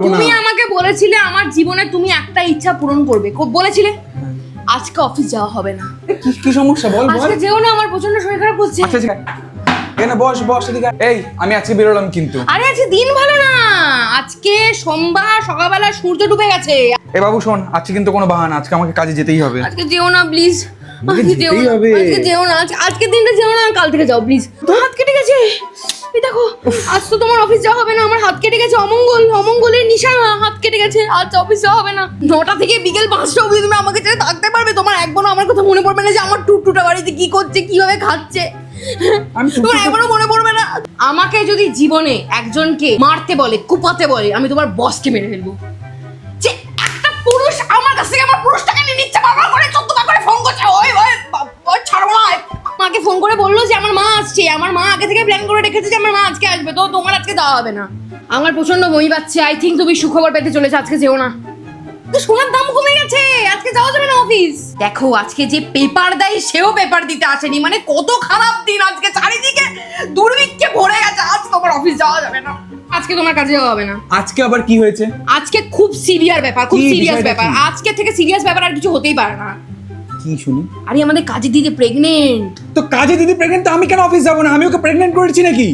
তুমি আমাকে বলেছিলে আমার জীবনে তুমি একটা ইচ্ছা পূরণ করবে। কো- বলেছিলে? আজকে অফিস যাওয়া হবে না। কি কি সমস্যা? বল বল। আজকে যেও না আমার প্রচণ্ড শরীর খারাপ করছে। আচ্ছা ঠিক এখানে বস বস এদিকে এই আমি আজকে বেরোলাম কিন্তু। আরে আজকে দিন ভালো না। আজকে সোমবার সকালবেলা সূর্য ডুবে গেছে। এ বাবু শোন আজকে কিন্তু কোনো বাহানা। আজকে আমাকে কাজে যেতেই হবে। আজকে যেও না প্লিজ আজকে যেও না। আজকে যেও না আজকে আজকের দিনটা যেও না কাল থেকে যাও প্লিজ হাত কেটে দেখো আজ তো তোমার অফিস যাওয়া হবে না আমার হাত কেটে গেছে অমঙ্গল অমঙ্গলের নিশানা হাত কেটে গেছে আজ অফিস যাওয়া হবে না। নটা থেকে বিকেল পাঁচটা অবধি তুমি আমাকে ছেড়ে থাকতে পারবে? তোমার একবারও আমার কথা মনে পড়বে না যে আমার টুকটুটা বাড়িতে কি করছে কীভাবে খাচ্ছে। তোমার একবারও মনে পড়বে না। আমাকে যদি জীবনে একজনকে মারতে বলে কুপাতে বলে আমি তোমার বসকে মেরে ফেলব। যে একটা পুরুষ আমার কাছ থেকে আমার পুরুষটাকে নিয়ে আসছে। আমার মা আগে থেকে প্ল্যান করে রেখেছে যে আমার মা আজকে আসবে তো তোমার আজকে দেওয়া হবে না। আমার প্রচণ্ড বই পাচ্ছে আই থিঙ্ক তুমি সুখবর পেতে চলেছে আজকে যেও না। তো সোনার দাম কমে গেছে আজকে যাওয়া যাবে না অফিস দেখো আজকে যে পেপার দেয় সেও পেপার দিতে আসেনি। মানে কত খারাপ দিন আজকে চারিদিকে দুর্ভিক্ষে ভরে গেছে আজ তোমার অফিস যাওয়া যাবে না। আজকে তোমার কাজে যাওয়া হবে না। আজকে আবার কি হয়েছে? আজকে খুব সিরিয়াস ব্যাপার খুব সিরিয়াস ব্যাপার। আজকে থেকে সিরিয়াস ব্যাপার আর কিছু হতেই পারে না। কি শুনি? আরে আমাদের কাজে দিদি প্রেগনেন্ট তো কাজে দিদি প্রেগনেন্ট তো আমি কেন অফিস যাব না? আমি ওকে প্রেগনেন্ট করেছি নাকি?